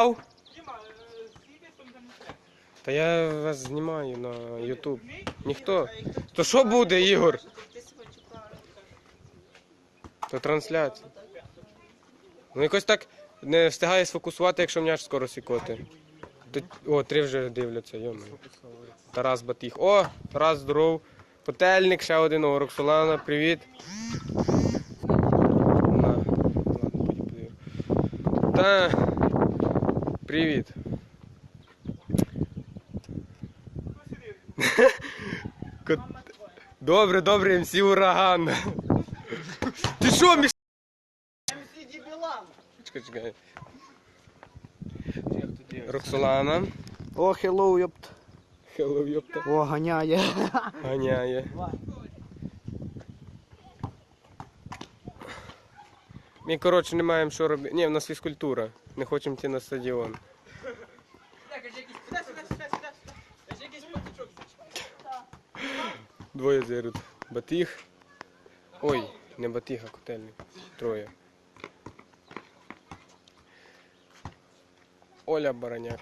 Ау. Та я вас знімаю на YouTube. Ніхто. То що буде, Ігор? То трансляція. Ну якось так не встигає сфокусувати, якщо м'яч скоро сікоти. То- О, три вже дивляться, йома. Тарас Батих. О, Тарас здоров. Котельник, ще один о, Роксолана, привіт. На, ладно, потім подивлю. Та. Привіт. Добре, добре, МС ураган. Ти що, міш... Чекай, чекай. Роксолана. О, хеллоу, йопт. Hello, йопта. О, ганяє. Ганяє. Ми, коротше, не маємо що робити. Ні, в нас фізкультура. Не хочемо йти на стадіон. Двоє зерут. Батіг. Ой, не батіг, а котельник. Троє. Оля Бараняк.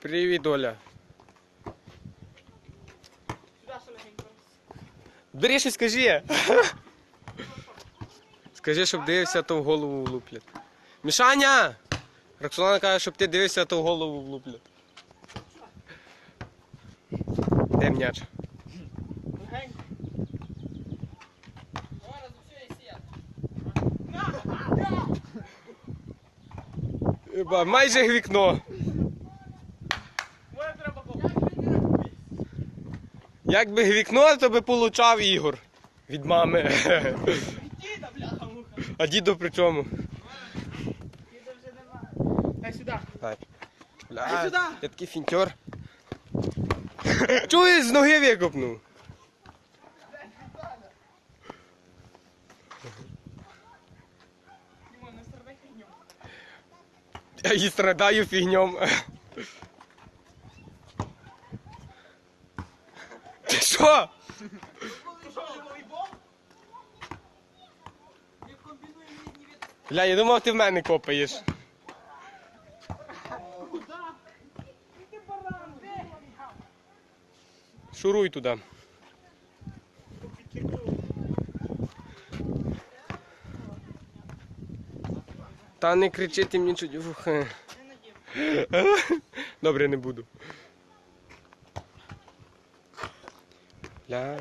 Привіт, Оля. Бери щось скажи. Скажи, щоб дивився, то в голову влуплять. Мішаня! Роксолана каже, щоб ти дивився, то в голову влуплять. Де м'яч? Еба, майже вікно. Якби вікно, то би получав Ігор від мами. А діду при чому? Дай сюди. Так. Бля, Дай сюди. я такий фінтер. Чуєш, з ноги викопнув. і страдаю фігньом. Ти що? Бля, я думав, ти в мене копаєш. Шуруй туди. Та не кричи ти мені чуть. Ух. е. Добре, не буду. Ля.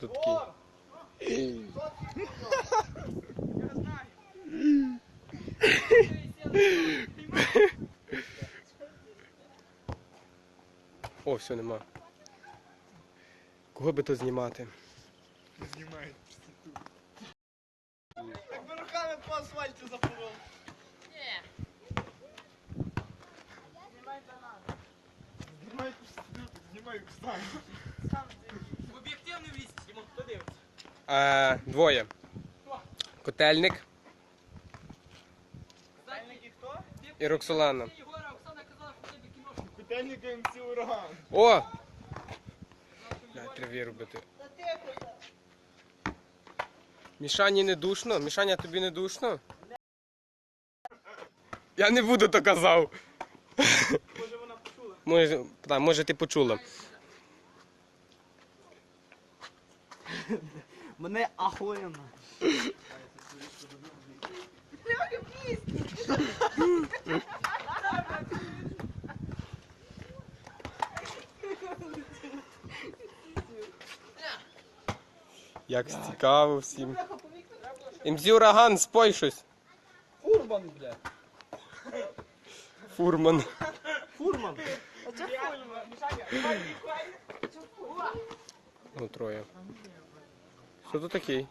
Тут такий? О, все, нема. Кого би то знімати? Знімай. Руками по асфальту. Знімай, знімай, встань. В об'єктивний вісь, Дімон, хто дивиться? Е, двоє. Котельник Дальники хто? і Роксолана. Котельник МЦ ураган. О! Треба вирубити. Мішані не душно? Мішаня тобі не душно? Я не буду то казав. Може вона почула? Може, та, може ти почула. Мене ахуєнно. Як цікаво всім. МЗ ураган, спой щось. Фурман, бля. Фурман. Фурман. Ну, троє. Що тут такий?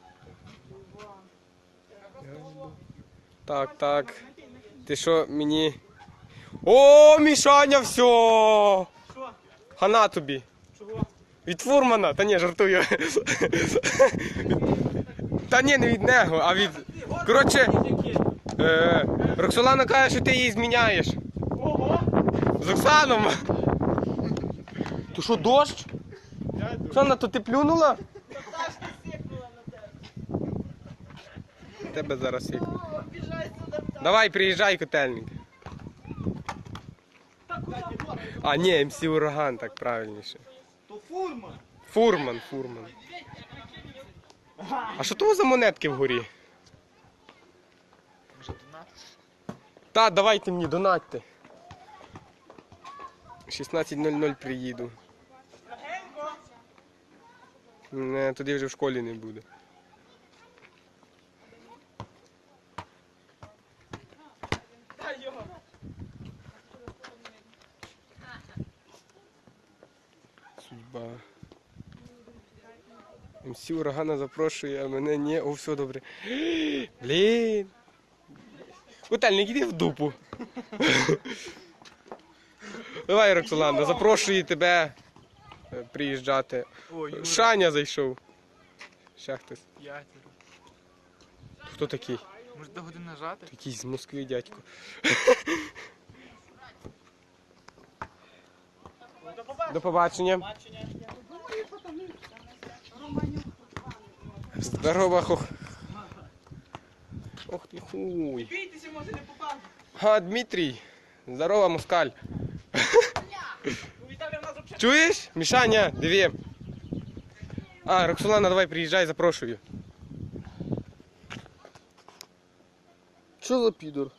Так, так. Ти що мені. О, Мішаня, все! Хана тобі. Від фурмана, та ні, жартую. Та ні, не від нього, а від. Коротше, е, Роксолана каже, що ти її зміняєш. Ого! З Оксаном. То що, дощ? Оксана, то ти плюнула? Тебе зараз як. Давай, приїжджай, котельник. А, ні, МС Ураган, так правильніше. Фурман. Фурман, фурман. А що то за монетки вгорі? Може донат? Та, давайте мені, донатьте. 16.00 приїду. Туди Не, тоді вже в школі не буде. Дай його. Судьба. МС Урагана запрошує, а мене ні. О, все добре. Блін. Котельник, іди в дупу. Давай, Роксоланда, запрошую тебе е, приїжджати. Шаня зайшов. Ще хтось. П'ятеро. Хто такий? Може до години нажати? Якийсь з Москви дядько. До побачення. До побачення. Бачення. Здорово, хох. Ох ти хуй. Бійтеся, може не попав. Га, Дмитрій. Здорово, москаль. У Віталія в нас взагалі. Чуєш? Мішаня, диви. А, Роксолана, давай приїжджай, запрошую. Що за підор?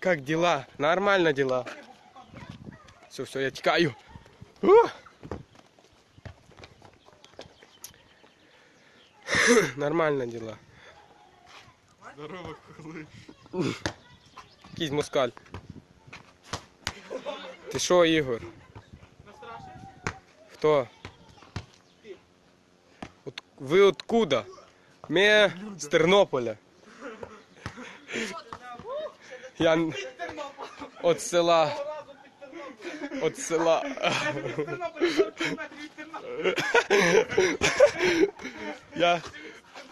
Как дела? Нормально дела. Все, все, я тікаю. Нормально дела. Здорово, коли. Якийсь москаль. Ти що, Ігор? Хто? От, ви откуда? Ми з Тернополя. Я от села. От села. Від Тернополя 40 кілометрів від Тернополя. Я.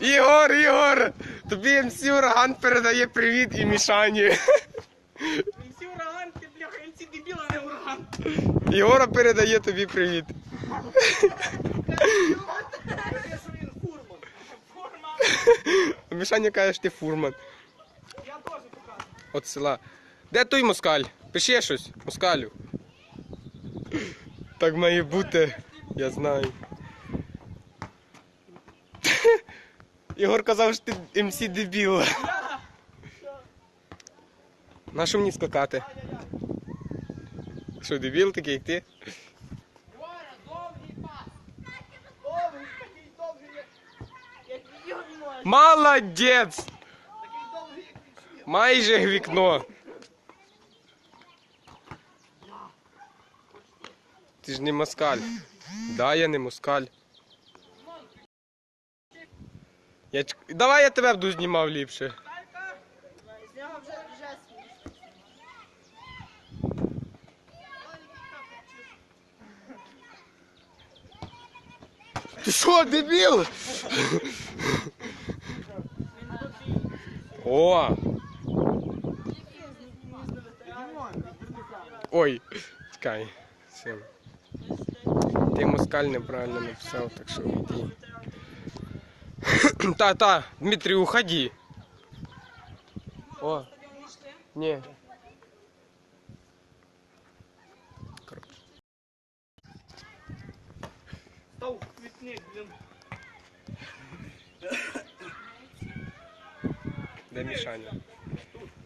Ігор, Ігор! Тобі МС Ураган передає привіт і Мішані. Всі ураган, ти бляха, ці дебіла, не ураган. Ігора передає тобі привіт. Мішаня каже, що ти фурман. Я теж покажу. От села. Де той москаль? Пиши щось, москалю. Так має бути, я знаю. Ігор казав, що ти МС дебіл. На що мені скакати? Що, дебіл такий, як ти? Довгий, такий довгий, немає. Молодець! Такий довгий, як він. Майже вікно. Ти ж не москаль. Да, я не москаль. Я... Давай я тебе буду знімав ліпше. Ти що, дебіл? О! Ой, чекай. Все. Ти москаль неправильно написав, так що йди. Та, та, Дмитрий, уходи. О, ні. Коротше. Став квітник, блін. Де Мішаня?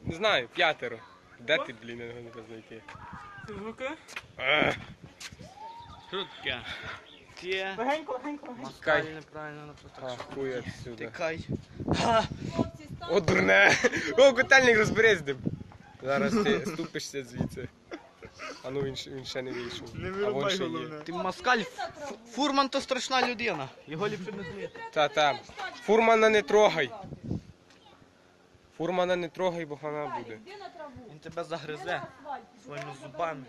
Не знаю, п'ятеро. Де ти, блін, я не можу знайти. Звуки? Ех, Шутка. Ти Легенько, легенько, легенько. москаль неправильно написав. А, хуй отсюда. Тикай. О, дурне! О, котельник розберись з. Зараз ти ступишся звідси. А ну він, ще- він ще не вийшов. а вон ще є. Ти москаль, Ф- фурман то страшна людина. Його ліпше не змити. Та, та. Фурмана не трогай. Фурмана не трогай, бо вона буде. На траву. Він тебе загризе своїми зубами.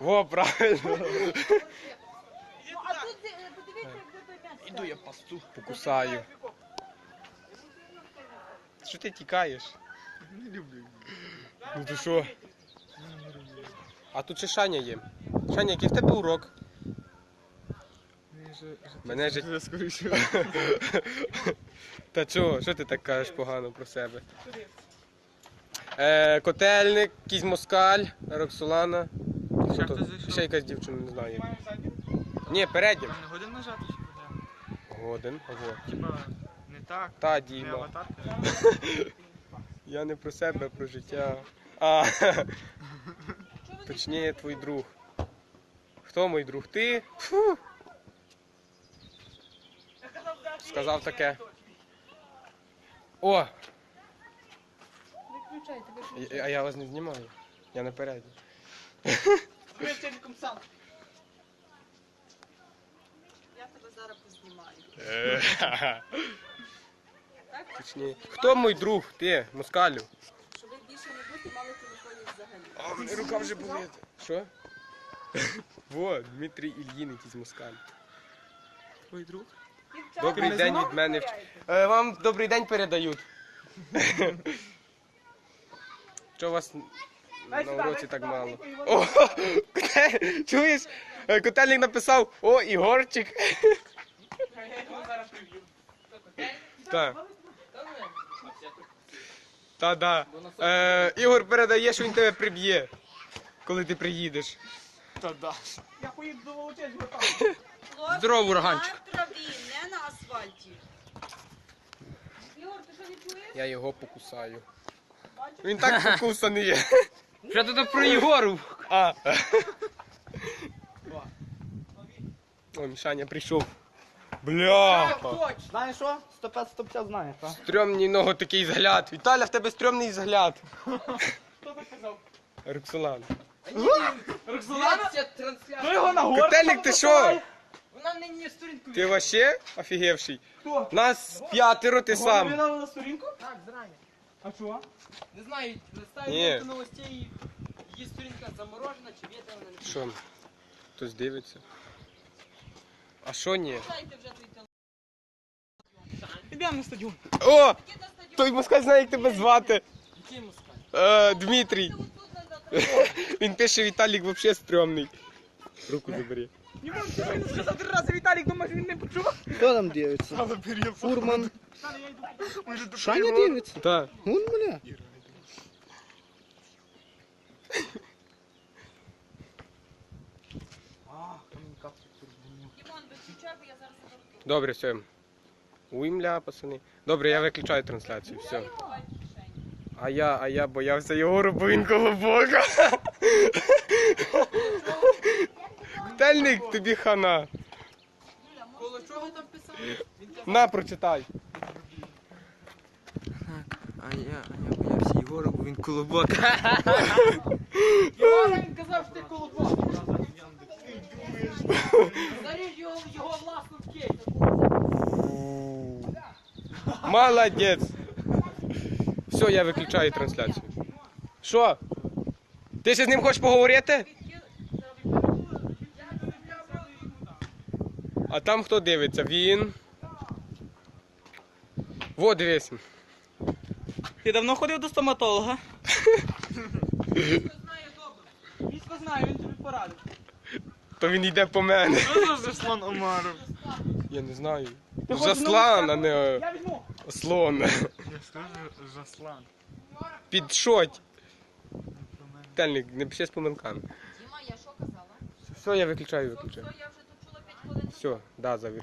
Во, правильно. Ну, а тут е, подивіться, як де той. Іду я пасту. Покусаю. Що ти тікаєш? Не люблю. Ну ти що? А тут ще Шаня є. Шаня, який в тебе урок? Мене життя. скоріше. Та чого? Що ти так кажеш погано про себе? Е, котельник, якийсь москаль, Роксолана. Ще Хто хтось зайшов? Ще якась дівчина, не знаю. Маємо задню? Ні, переднім. Не годин нажати чи куди? Годен. Ого. Типа, не так. Та Не Діма. аватарка. Я не про себе, а про життя. А, точніше, твій друг. Хто мій друг? Ти? Фу. Сказав таке. О! Включайте, А а я вас не знімаю. Я напереді. Я тебе зараз познімаю. Точніше. Хто мій друг? Ти, москалю. Щоб ви більше не будете мали телефонів взагалі. А, мене рука вже болить. Що? Во, Дмитрій Ільїн, якийсь москаль. Твій друг? Добрий день від мене. Е, Вам добрий день передають. Що у вас на уроці так мало? О, чуєш? Е, Котельник написав, о, Ігорчик. Так. Та, да. Е, Ігор передає, що він тебе приб'є, коли ти приїдеш. Та да. Я поїду до Волочезього там. Хлопці, Здорово, ураганчик. На траві, не на асфальті. Ігор, ти що не чуєш? Я його покусаю. Він так покусаний є. Що ти тут про Єгору? А. О, Мішаня прийшов. Бля. Знаєш що? 105 стопця знає, так? Стрьомний нього такий взгляд. Віталя, в тебе стрьомний взгляд. Хто так казав? Роксолан. Роксолана? Ну його на гору. Котельник, ти що? Вона нині сторінку Ти вообще офігевший? Хто? Нас п'ятеро, ти Сам. сам. на сторінку? Так, зрання. А чого? Не знаю, Ні. листаю до новостей, її сторінка заморожена чи вітряна. не Що? Хтось дивиться. А що ні? Дайте вже телефон. Ідемо на стадіон. О! Які на стадіон? Той москаль знає, як тебе звати. Який москаль? Е, Дмитрій. Отут на завтра. Він пише Віталік вообще стрьомний. Руку забери. Не можу сьогодні сказав три Віталік, думаєш, він не почув? Хто там дивиться? Фурман. Шаня дивиться? Так. Вон мене. Дімон, виключай, бо я зараз заверту. Добре, все. Уймля, пацани. Добре, я виключаю трансляцію. Все. Ховай в кишені. А я, а я боявся його бо він коло тобі хана. Коло чого там писали? На, прочитай. А я, а я боявся Єгора, бо він колобок. Єгора, він казав, що ти колобок. Заріж його, його власну в кейс. Молодець. Все, я виключаю трансляцію. Що? Ти ще з ним хочеш поговорити? Там хто дивиться? Він. Во, дивись. Ти давно ходив до стоматолога? Знає добре. Місько знає, він тобі порадив. То він йде по мене. Що за Заслан Омаров? Я не знаю. Нову а не Я візьму. ослон. Я скажу Заслан. Підшоть. Тельник, не пиши з помилками. Діма, я що казала? Все, я виключаю, виключаю. Все, да, заверши.